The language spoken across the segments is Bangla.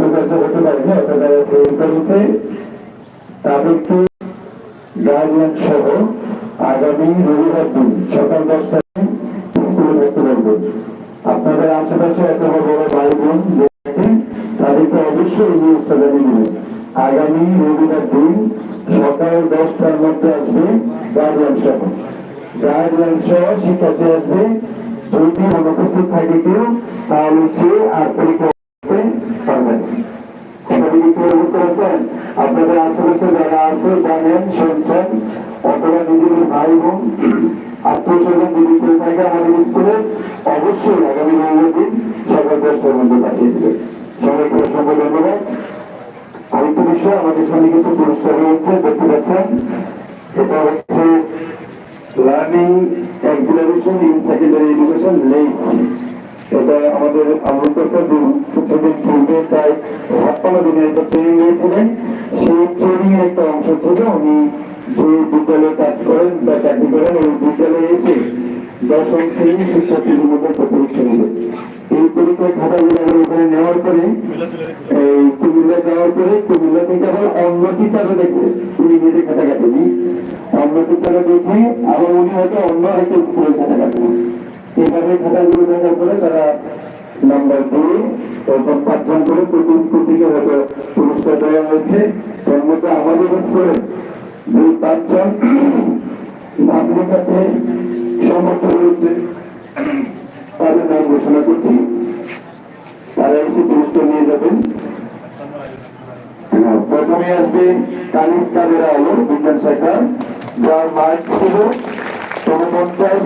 কৃতকার্য হতে আগামী রবিবার দিন সকাল দশটায় স্কুলে আপনাদের আশেপাশে অথবা বড় ভাই তাদেরকে অবশ্যই আগামী রবিবার দিন সকাল দশটার মধ্যে আসবে গার্ডিয়ান সহ গার্ডিয়ান সহ শিক্ষার্থী আসবে। যদি অনুপস্থিত থাকে কেউ, তাহলে সে আর আপনাদের আশেপাশে যারা আছে, জানেন, শুনছেন, অথবা নিজেদের ভাই বোন, আত্মীয় স্বজন যদি কেউ থাকে আমাদের স্কুলে, অবশ্যই আগামী রবিবার দিন সকাল দশটার মধ্যে পাঠিয়ে দেবে সবাইকে অসংখ্য ধন্যবাদ। আরেকটা বিষয়, আমাদের সামনে কিছু পুরস্কার রয়েছে, দেখতে পাচ্ছেন। এটা হচ্ছে learning acceleration in secondary education less এটা আমাদের আমল প্রসাদ কিছুদিন পূর্বে প্রায় ছাপ্পান্ন দিনের একটা ট্রেনিং নিয়েছিলেন। সেই ট্রেনিং এর একটা অংশ ছিল, উনি যে বিদ্যালয়ে কাজ করেন বা চাকরি করেন, ওই বিদ্যালয়ে এসে দশম শ্রেণির শিক্ষার্থীদের মধ্যে একটা পরীক্ষা নিলেন এই পরীক্ষার খাতাগুলো আমরা ওখানে নেওয়ার পরে, এই কুমিল্লা যাওয়ার পরে কুমিল্লা থেকে আবার অন্য টিচারও দেখছে। উনি নিজে খাতা কাটেনি অন্য টিচারও দেখে আবার উনি হয়তো অন্য একটা স্কুলের খাতা কাটছে এইভাবে খাতাগুলো তারা তখন পাঁচজন করে হয়তো পুরস্কার দেওয়া হয়েছে। আমাদের স্কুলে যে পাঁচজন রয়েছে তাদের নাম ঘোষণা করছি। তারা এসে পুরস্কার নিয়ে যাবেন। হ্যাঁ, প্রথমে আসবে কালিস কাবেরা আলো বিজ্ঞান শাখা। যার মার্ক ছিল উনপঞ্চাশ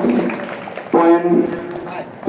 পয়েন্ট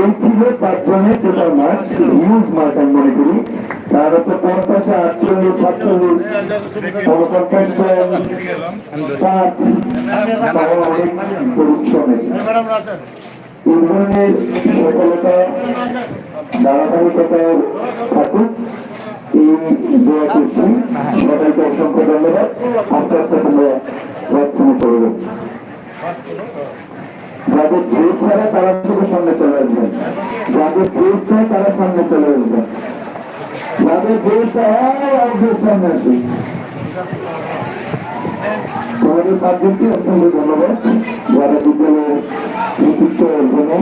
এই ছিল পাঁচজনের টোটাল মার্ক হিউজ মার্ক আমি মনে করি। তার হচ্ছে পঞ্চাশে আটচল্লিশ সাতচল্লিশ। উনপঞ্চাশ পাঁচ অনেক পরিশ্রমের এই ধরনের সফলতা ধারাবাহিকতা থাকুক। এই দোয়া করছি। সবাইকে অসংখ্য ধন্যবাদ। আস্তে আস্তে তোমরা প্রার্থনা করবে। যাদের ড্রেস ছাড়া তারা শুধু সামনে চলে আসবেন যাদের ড্রেস চায় তারা সামনে চলে আসবেন যাদের ড্রেস চায় সামনে আসবে। ধন্যবাদ। যারা বিদ্যালয়ের কৃতিত্ব অর্জনে